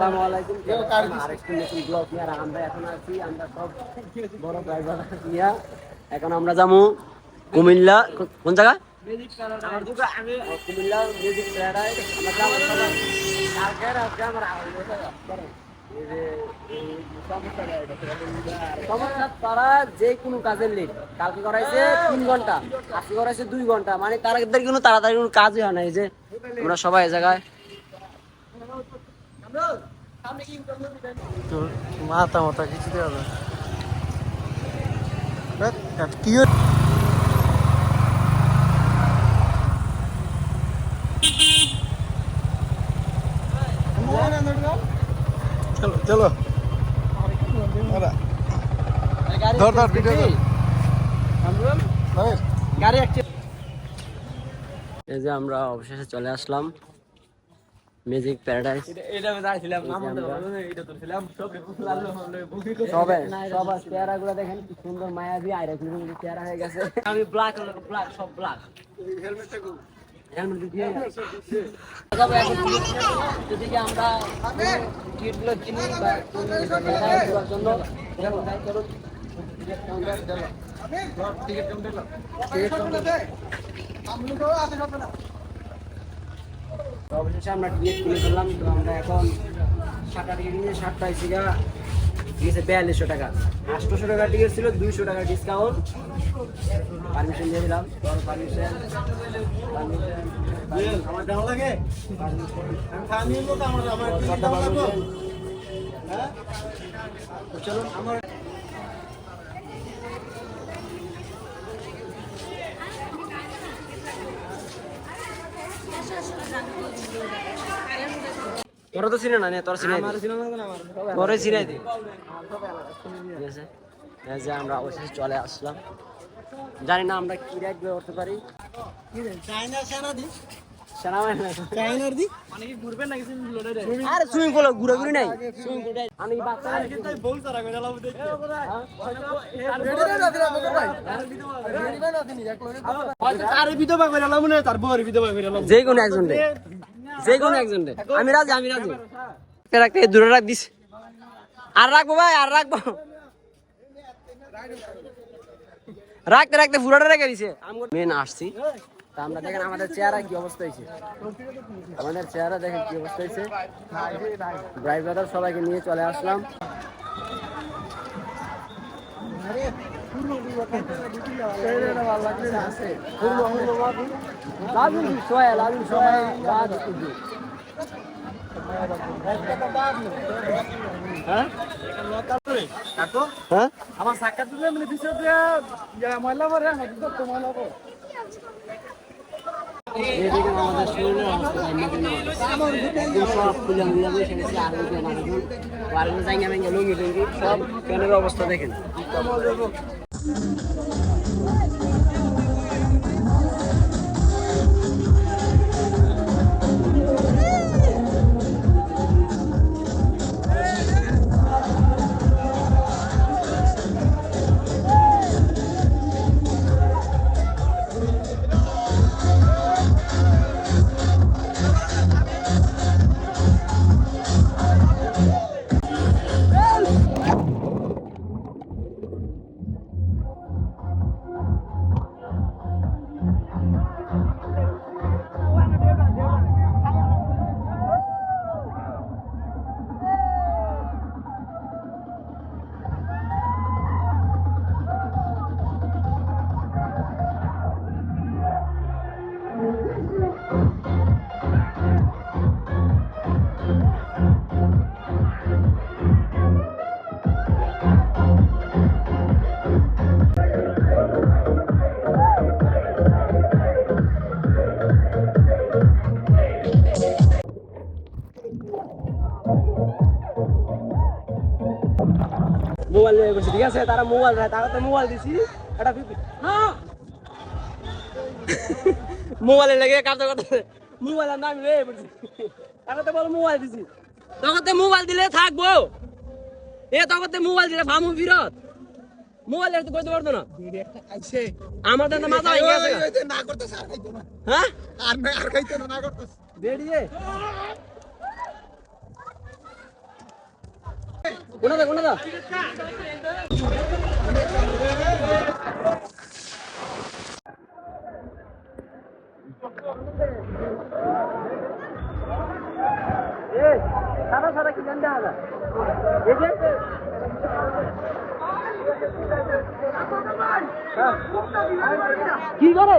আসসালামু আলাইকুম আরেকটি নতুন ব্লগ নিয়ে আর আমরা এখন আছি আমরা সব বড় ড্রাইভার নিয়ে এখন আমরা যাব কুমিল্লা কোন জায়গা? ও, কুমিল্লা মিউজিক প্যারাডাইজ আমরা যাব কালকে আজকে আমার যে, তারা কোনো কাজের লেট কালকে করাইছে তিন ঘণ্টা আজকে করাইছে দুই ঘণ্টা। মানে তাদের কোনো তাড়াতাড়ি কোনো কাজই হয় না। এই যে আমরা সবাই এই জায়গায়। তোর মাথা মাথা কিছু দেওয়া যায়। কি চলো চলো। ধর, ধর, ভিডিও এই যে আমরা অবশেষে চলে আসলাম। মিউজিক প্যারাডাইস সবে সবার চেহারা গুলো দেখেন কি সুন্দর মায়াবী আইরা গুলো চেহারা হয়ে গেছে। আমি ব্ল্যাক ব্ল্যাক সব ব্ল্যাক হেলমেট দিয়ে যাব এখন টিকিট আমরা টিকিটগুলো কিনি বা ঘোরার জন্য। যাই চলুন টিকিট কাউন্টার টিকিট কাউন্টার তো অবশেষে আমরা টিকিট কিনে ফেললাম তো আমরা এখন সাতটা টিকিট নিয়ে সাতটা এসে গিয়েছে বিয়াল্লিশশো টাকা। আটশোশো টাকা টিকিট ছিল দুইশো টাকা ডিসকাউন্ট পারমিশন দিয়ে দিলাম পারমিশন তো, আমার- আমার টিকিট দেওয়া লাগবে? হ্যাঁ? চলুন আমার তোরা তো চিনে না তোরা চিনে তোরে চিনে দি। ঠিক আছে? যে আমরা অবশেষে চলে আসলাম। জানি না আমরা কি রাইড করতে পারি। চায়না সেনা দি? সেনাবাহিনী না। চায়নার দি? আরে সুইমিং পুল ঘুরে ঘুরে নাই। সুইমিং পুল আমি বাচ্চা? হ্যাঁ? যে কোনো একজন রে যে কোনো একজন রে আমি রাজি আমি রাজি। রাখতে? রাখতে দূরে রাখ দিস। আর রাখব ভাই আর রাখব। রাখতে রাখতে পুরোটা রেখে দিছে। মেন আসছি। তা আমরা দেখেন আমাদের চেহারা কি অবস্থা হয়েছে। আমাদের চেহারা দেখেন কি অবস্থা হয়েছে। ড্রাইভার সবাইকে নিয়ে চলে আসলাম। হ্যাঁ? হ্যাঁ আমার সাক্ষাৎ মানে বিষয় দিয়া ইয়া ময়লা ভরে আমার এদিকে আমাদের শরীরের অবস্থা সব খুলে মিলে বসে গেছে আর ওই যে মানুষজন, বাড়িতে জায়গা ভেঙে লুঙ্গি সব ফ্যানের অবস্থা দেখেন। মোবাইল ঠিক আছে তারা মোবাইল রায় তারা তো মোবাইল দিছি এটা মোবাইলে লেগে কাজ করতে মোবাইল নাম রে বলছি। তারা তো বলো মোবাইল দিছি। তখন তো মোবাইল দিলে থাকব। এ তখন তো মোবাইল দিলে ফামু ফিরত মোবাইল তো কইতে পারতো না। আমাদের তো মাথা ভেঙে গেছে। না আর খাইতো না। হ্যাঁ? আর না- আর খাইতো না, না করতেছে। বেরিয়ে। কোনা দা কোনা দা এই সাদা সাদা কি জান দেখা এই যে কি করে?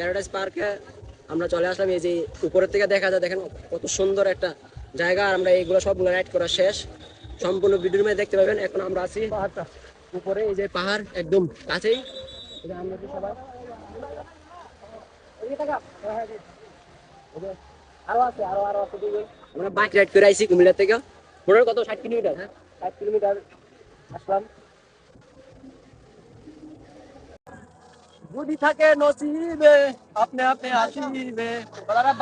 প্যারাডাইস পার্কে আমরা চলে আসলাম এই যে উপরের থেকে দেখা যায় দেখেন কত সুন্দর একটা জায়গা। আর আমরা এইগুলো সবগুলো রাইড করা শেষ। সম্পূর্ণ ভিডিওর মধ্যে দেখতে পাবেন। এখন আমরা আছি পাহাড়টা। উপরে এই যে পাহাড় একদম কাছেই। আমরা সবাই। হ্যাঁ, এই যে, আরও আছে আরও আরও। আমরা বাইক রাইড করে আইছি কুমিল্লা থেকে। কত? ষাট কিলোমিটার হ্যাঁ? ষাট কিলোমিটার আসলাম। যদি থাকে নসিবে, আপনি আপনি আসিবে।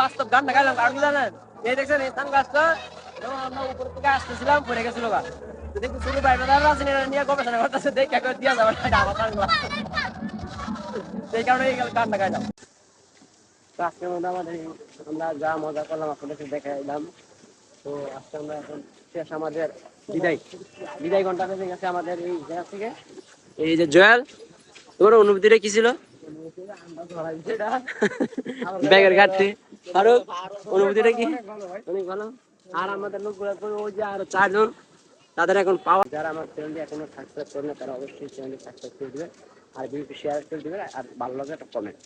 বাস্তব গান গাইলাম, কারণ কি জানেন? এই দেখছেন, এই গাছটা আমরা উপর থেকে আসতেছিলাম, পড়ে গেছিল গা। দেখি শুরু বাইরে নিয়ে গবেষণা করতেছে, দেখে একবার দিয়া যাবে। সেই কারণে এই গানটা গাইলাম। তো আজকের মধ্যে আমাদের আমরা যা মজা করলাম, আপনাদেরকে দেখাইলাম। তো আজকে আমরা এখন শেষ আমাদের বিদায়। বিদায় ঘণ্টা বেজে গেছে আমাদের এই জায়গা থেকে। এই যে জয়াল তোমার অনুভূতিটা কি ছিল? ব্যাগের ঘাটতি। আরও অনুভূতিটা কি? অনেক ভালো। আর আমাদের লোকগুলো ওই যে আরও চারজন, তাদের এখন পাওয়া যারা আমার চ্যানেলটি এখনও সাবস্ক্রাইব করে না, তারা অবশ্যই চ্যানেলটি সাবস্ক্রাইব করে দিবে। আর ভিডিওটি শেয়ার করে দিবে, আর ভালো লাগে একটা কমেন্ট